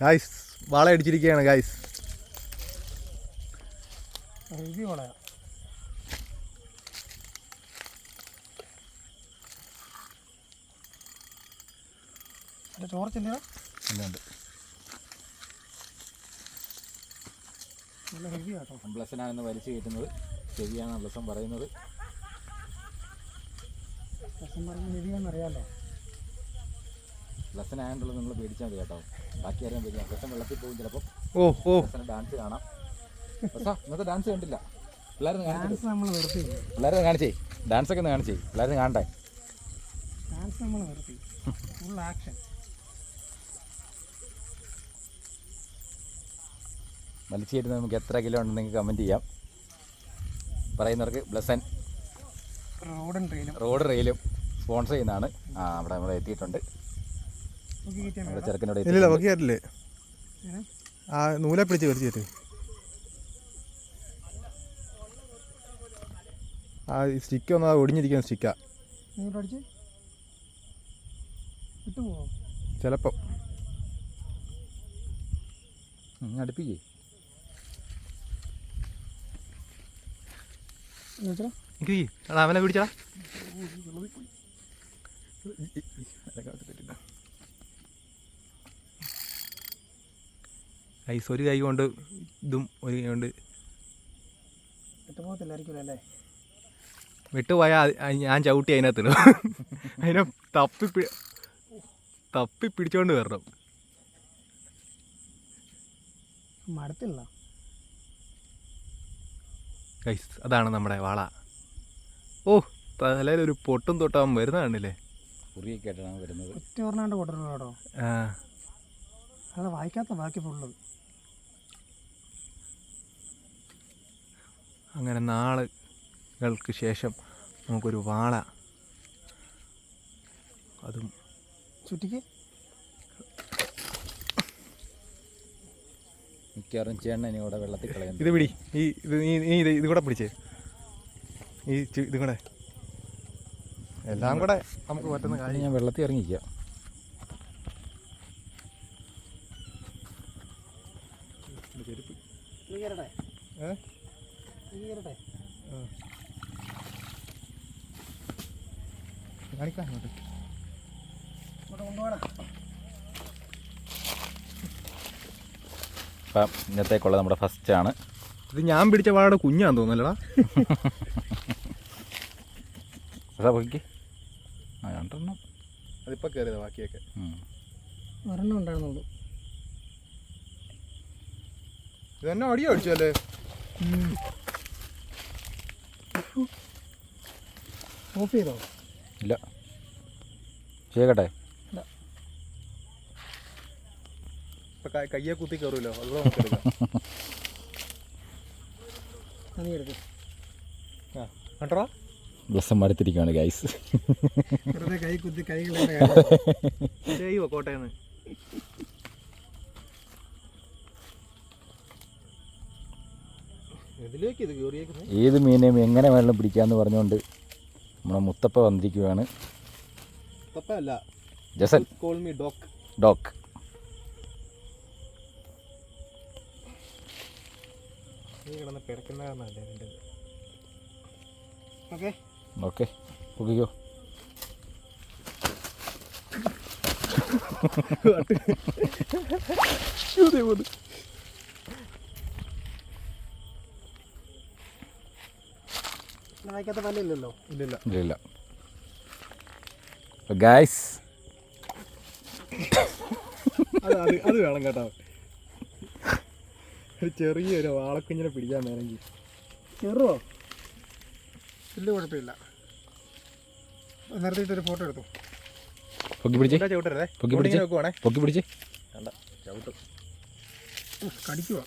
Guys വാള അടിച്ചിരിക്കുകയാണ് guys ചോർച്ചില്ല ബ്ലസനാണെന്ന് വലിച്ചു കയറ്റുന്നത്. ശരിയാണ് അബ്ലസം പറയുന്നത്. രസം പറഞ്ഞ റിവ്യൂ ബ്ലസൻ ആയതുള്ളത് നിങ്ങൾ പേടിച്ചാൽ മതി കേട്ടോ. ബാക്കി അറിയാൻ പേടിക്കാം ബ്ലസൻ വെള്ളത്തിൽ പോകും ചിലപ്പോൾ ഓ ഓ. ഡാൻസ് കാണാം. ഇന്നത്തെ ഡാൻസ് കണ്ടില്ല. പിള്ളേരെ കാണിച്ചു. പിള്ളേരെ കാണിച്ചേ. ഡാൻസ് ഒക്കെ ഒന്ന് കാണിച്ചേ. പിള്ളേരെ കാണട്ടെ. ഡാൻസ് നമ്മൾ നിർത്തി ഫുൾ ആക്ഷൻ നമുക്ക് എത്ര കിലോ ഉണ്ടെന്ന് നിങ്ങൾക്ക് കമന്റ് ചെയ്യാം. പറയുന്നവർക്ക് ബ്ലസൻ റോഡും റെയിലും റോഡ് റെയിലും സ്പോൺസർ ചെയ്യുന്നതാണ്. ആ അവിടെ നമ്മൾ എത്തിയിട്ടുണ്ട് നോക്കി കയറ്റിയാൽ നമ്മുടെ മതി ചെറുക്കനോട് ഇല്ല ബാക്കി കയറ്റില്ലേ? ആ നൂലെ പിടിച്ച് വലിച്ച് കയറ്റി ആ സ്റ്റിക്ക് ഒന്ന് ഒടിഞ്ഞിരിക്കുന്ന സ്റ്റിക്കാ ചിലപ്പം അടുപ്പിക്കേ അവനെ പിടിച്ചടാ ഐസ് ഒരു കൈ കൊണ്ട് ഇതും ഒരു കൈ കൊണ്ട് അല്ലേ? വിട്ടുപോയാൽ ഞാൻ ചവിട്ടി അതിനകത്തിടും. അതിനെ തപ്പി പിടി തപ്പി പിടിച്ചോണ്ട് വരണം. മടത്തില്ല. ഗൈസ് അതാണ് നമ്മുടെ വാള. ഓ തലയിലൊരു പൊട്ടും തൊട്ടാൻ വരുന്നതാണല്ലേ കുറിയൊക്കെ ആയിട്ടാണ് വരുന്നത്. ഒറ്റ കൊണ്ടുവരണം ആ, അത് വായിക്കാത്ത ബാക്കി ഫുള്ളത് അങ്ങനെ നാളുകൾക്ക് ശേഷം നമുക്കൊരു വാള. അതും ചുറ്റിക്ക്. മിക്കവാറും ചേട്ടൻ ഇനി ഇവിടെ വെള്ളത്തിൽ കളയുന്നു. ഇത് പിടി. ഈ ഇത് നീ നീ ഇത് ഇത് കൂടെ പിടിച്ചേ. ഈ ഇത് കൂടെ. എല്ലാം കൂടെ നമുക്ക് പറ്റുന്ന കാര്യം. ഞാൻ വെള്ളത്തിൽ ഇറങ്ങിക്കുക കാണിക്കാം അങ്ങോട്ട്. അപ്പം ഇന്നത്തേക്കുള്ള നമ്മുടെ ഫസ്റ്റ് ആണ്. ഇത് ഞാൻ പിടിച്ച വാടക കുഞ്ഞാന്ന് തോന്നലടാ അതാ പൊക്കിക്ക്. ആ രണ്ടെണ്ണം. അതിപ്പോൾ കയറിയത് ബാക്കിയൊക്കെ. ഒരെണ്ണം ഉണ്ടായിരുന്നുള്ളൂ. ഇത് തന്നെ അടി അടിച്ചു അല്ലേ ഓഫ് ചെയ്തോ? ഇല്ല. ചെയ്യട്ടെ? കയ്യെ കുത്തി കയറൂലോ അതുകൂടെ ഗൈസ് കൈ കുത്തി കൈ കോട്ടയെന്ന് ഏത് മീനെയും എങ്ങനെ വേണമെങ്കിലും പിടിക്കാമെന്ന് പറഞ്ഞുകൊണ്ട് നമ്മുടെ മുത്തപ്പ വന്നിരിക്കുകയാണ്. ജസൻ. ഡോക്ക് പിടക്കുന്ന ഓക്കെ. പൊക്കിക്കോ. പല്ലില്ലല്ലോ? ഇല്ലില്ല. ഗൈസ് അത് അത് അത് വേണം കേട്ടോ. ഒരു ചെറിയൊരു വാളക്കുഞ്ഞിനെ പിടിക്കാൻ വേണമെങ്കിൽ. ചെറുവോ? വലിയ കുഴപ്പമില്ല. നിർത്തിയിട്ടൊരു ഫോട്ടോ എടുത്തു. പൊക്കി പിടിച്ച്. ചവിട്ടരുതേ? പൊക്കി പിടിച്ച്. പൊക്കി പിടിച്ച്. കണ്ട? ചവിട്ടും. കടിക്കുക